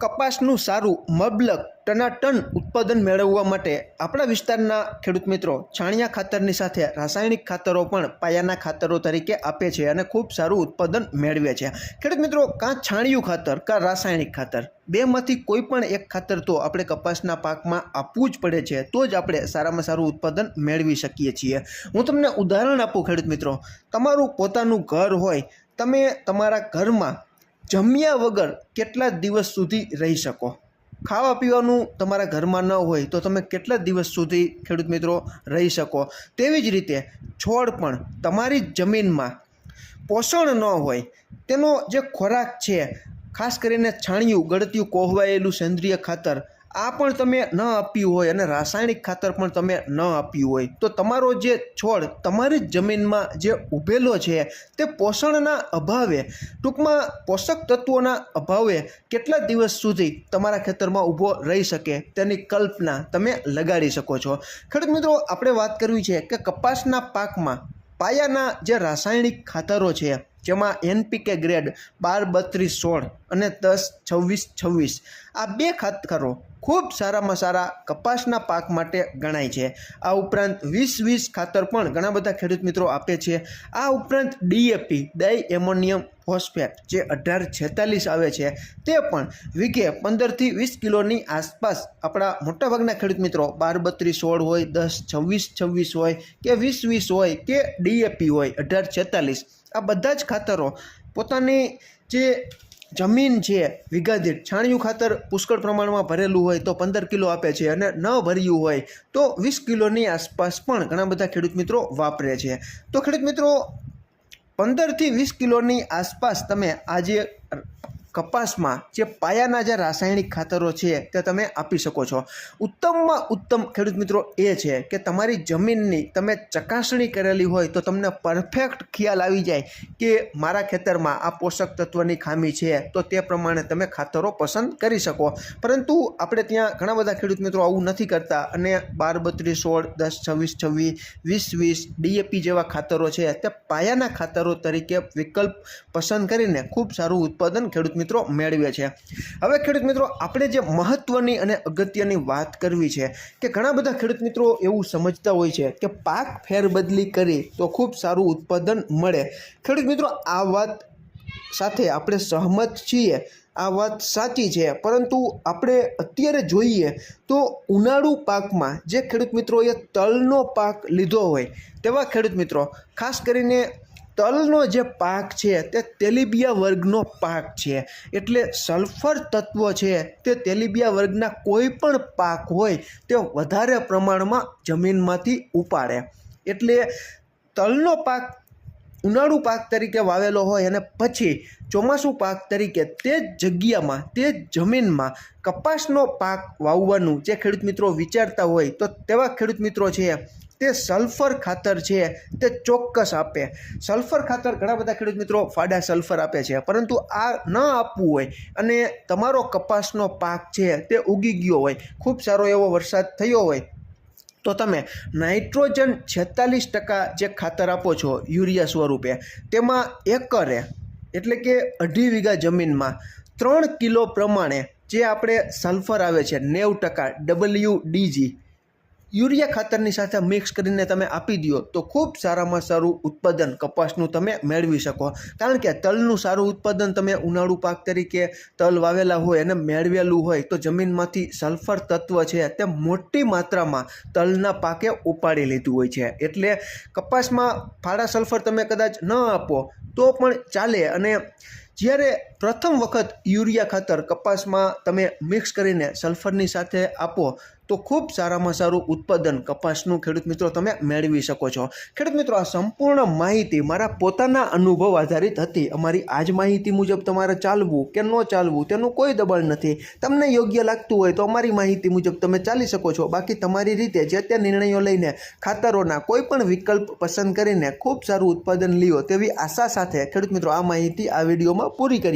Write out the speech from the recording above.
કપાસનું સારું, મબલક, ટનાટન ઉત્પાદન મેળવવા માટે આપણા વિસ્તારના ખેડૂત મિત્રો છાણિયા ખાતરની સાથે રાસાયણિક ખાતરો પણ પાયાના ખાતરો તરીકે આપે છે અને ખૂબ સારું ઉત્પાદન મેળવે છે. ખેડૂત મિત્રો, કાં છાણિયું ખાતર, કાં રાસાયણિક ખાતર? બેમાંથી કોઈ પણ એક ખાતર તો આપણે કપાસના પાકમાં આપવું જ પડે છે, તો જ આપણે સારામાં સારું ઉત્પાદન મેળવી શકીએ છીએ. હું તમને ઉદાહરણ આપું, ખેડૂત મિત્રો. તમારું પોતાનું ઘર હોય, તમે તમારા ઘરમાં જમ્યા વગર કેટલા દિવસ સુધી રહી શકો? ખાવા પીવાનું તમારા ઘરમાં ન હોય તો તમે કેટલા દિવસ સુધી ખેડૂત મિત્રો રહી શકો? તેવી જ રીતે છોડ પણ તમારી જમીનમાં પોષણ ન હોય તેનો જે ખોરાક છે, ખાસ કરીને છાણિયું ગળત્યું કોહવાયેલું સેન્દ્રિય ખાતર આ પણ તમે ન આપ્યું હોય અને રાસાયણિક ખાતર પણ તમે ન આપ્યું હોય, તો તમારો જે છોડ તમારી જમીનમાં જે ઊભેલો છે, તે પોષણના અભાવે, ટૂંકમાં પોષક તત્વોના અભાવે કેટલા દિવસ સુધી તમારા ખેતરમાં ઊભો રહી શકે તેની કલ્પના તમે લગાડી શકો છો. ખેડૂત મિત્રો, આપણે વાત કરવી છે કે કપાસના પાકમાં પાયાના જે રાસાયણિક ખાતરો છે જેમાં એનપીકે ગ્રેડ બાર, બત્રીસ, સોળ અને દસ, છવ્વીસ છવ્વીસ. આ બે ખાતરો ખૂબ સારામાં સારા કપાસના પાક માટે ગણાય છે. આ ઉપરાંત વીસ વીસ ખાતર પણ ઘણા બધા ખેડૂત મિત્રો આપે છે. આ ઉપરાંત ડીએપી ડાય એમોનિયમ ફોસ્ફેટ, જે અઢાર છેતાલીસ આવે છે, તે પણ વીઘે પંદરથી વીસ કિલોની આસપાસ આપણા મોટાભાગના ખેડૂત મિત્રો બાર, બત્રીસ, સોળ હોય, દસ, છવ્વીસ છવ્વીસ હોય કે વીસ વીસ હોય કે ડીએપી હોય, અઢાર, છેતાલીસ આ બધા જ ખાતરો પોતાની જે જમીન છે વીઘા છાણિયું ખાતર પુષ્કળ પ્રમાણમાં ભરેલું હોય તો પંદર કિલો આપે છે અને ન ભર્યું હોય તો વીસ કિલોની આસપાસ પણ ઘણા બધા ખેડૂત મિત્રો વાપરે છે. તો ખેડૂત મિત્રો, પંદરથી વીસ કિલોની આસપાસ તમે આજે કપાસમાં જે પાયાના જે રાસાયણિક ખાતરો છે તે તમે આપી શકો છો. ઉત્તમમાં ઉત્તમ ખેડૂત મિત્રો એ છે કે તમારી જમીનની તમે ચકાસણી કરેલી હોય તો તમને પરફેક્ટ ખ્યાલ આવી જાય કે મારા ખેતરમાં આ પોષક તત્વની ખામી છે તો તે પ્રમાણે તમે ખાતરો પસંદ કરી શકો. પરંતુ આપણે ત્યાં ઘણા બધા ખેડૂત મિત્રો આવું નથી કરતા અને બાર બત્રીસ સોળ દસ છવ્વીસ છવ્વીસ વીસ વીસ ડીએપી જેવા ખાતરો છે તે પાયાના ખાતરો તરીકે વિકલ્પ પસંદ કરીને ખૂબ સારું ઉત્પાદન ખેડૂત મિત્રો મેળવે છે હવે ખેડૂત મિત્રો, આપણે જે મહત્ત્વની અને અગત્યની વાત કરવી છે કે ઘણા બધા ખેડૂત મિત્રો એવું સમજતા હોય છે કે પાક ફેરબદલી કરી તો ખૂબ સારું ઉત્પાદન મળે. ખેડૂત મિત્રો, આ વાત સાથે આપણે સહમત છીએ, આ વાત સાચી છે. પરંતુ આપણે અત્યારે જોઈએ તો ઉનાળુ પાકમાં જે ખેડૂત મિત્રોએ તલનો પાક લીધો હોય, તેવા ખેડૂત મિત્રો, ખાસ કરીને તલનો જે પાક છે તે તેલીબિયા વર્ગનો પાક છે. એટલે સલ્ફર તત્વ છે તે તેલીબિયા વર્ગના કોઈ પણ પાક હોય તે વધારે પ્રમાણમાં જમીનમાંથી ઉપાડે. એટલે તલનો પાક ઉનાળુ પાક તરીકે વાવેલો હોય અને પછી ચોમાસું પાક તરીકે તે જગ્યામાં, તે જમીનમાં કપાસનો પાક વાવવાનું જે ખેડૂત મિત્રો વિચારતા હોય તો તેવા ખેડૂત મિત્રો છે તે સલ્ફર ખાતર છે, તે ચોક્કસ આપે. સલ્ફર ખાતર ઘણા બધા ખેડૂત મિત્રો ફાડા સલ્ફર આપે છે, પરંતુ આ ન આપવું હોય અને તમારો કપાસનો પાક છે તે ઉગી ગયો હોય, ખૂબ સારો એવો વરસાદ થયો હોય, તો તમે નાઇટ્રોજન છેતાલીસ ટકા જે ખાતર આપો છો યુરિયા સ્વરૂપે, તેમાં એકરે એટલે કે અઢી વીઘા જમીનમાં ત્રણ કિલો પ્રમાણે જે આપણે સલ્ફર આવે છે, નેવ ટકા ડબલ્યુ ડીજી યુરિયા ખાતરની સાથે મિક્સ કરીને તમે આપી દો તો ખૂબ સારામાં સારું ઉત્પાદન કપાસનું તમે મેળવી શકો. કારણ કે તલનું સારું ઉત્પાદન તમે ઉનાળુ પાક તરીકે તલ વાવેલા હોય અને મેળવેલું હોય, તો જમીનમાંથી સલ્ફર તત્વ છે તે મોટી માત્રામાં તલના પાકે ઉપાડી લીધું હોય છે. એટલે કપાસમાં ફાળા સલ્ફર તમે કદાચ ન આપો, તો પણ ચાલે. અને જ્યારે પ્રથમ વખત યુરિયા ખાતર કપાસમાં તમે મિક્સ કરીને સલ્ફરની સાથે આપો તો ખૂબ સારામાં સારું ઉત્પાદન કપાસનું ખેડૂત મિત્રો તમે મેળવી શકો છો. ખેડૂત મિત્રો, આ સંપૂર્ણ માહિતી મારા પોતાના અનુભવ આધારિત હતી. અમારી આજ માહિતી મુજબ તમારે ચાલવું કે ન ચાલવું તેનું કોઈ દબાણ નથી. તમને યોગ્ય લાગતું હોય તો અમારી માહિતી મુજબ તમે ચાલી શકો છો. બાકી તમારી રીતે જે તે નિર્ણયો લઈને ખાતરોના કોઈ પણ વિકલ્પ પસંદ કરીને ખૂબ સારું ઉત્પાદન લ્યો તેવી આશા સાથે ખેડૂત મિત્રો આ માહિતી આ વિડીયોમાં પૂરી કરી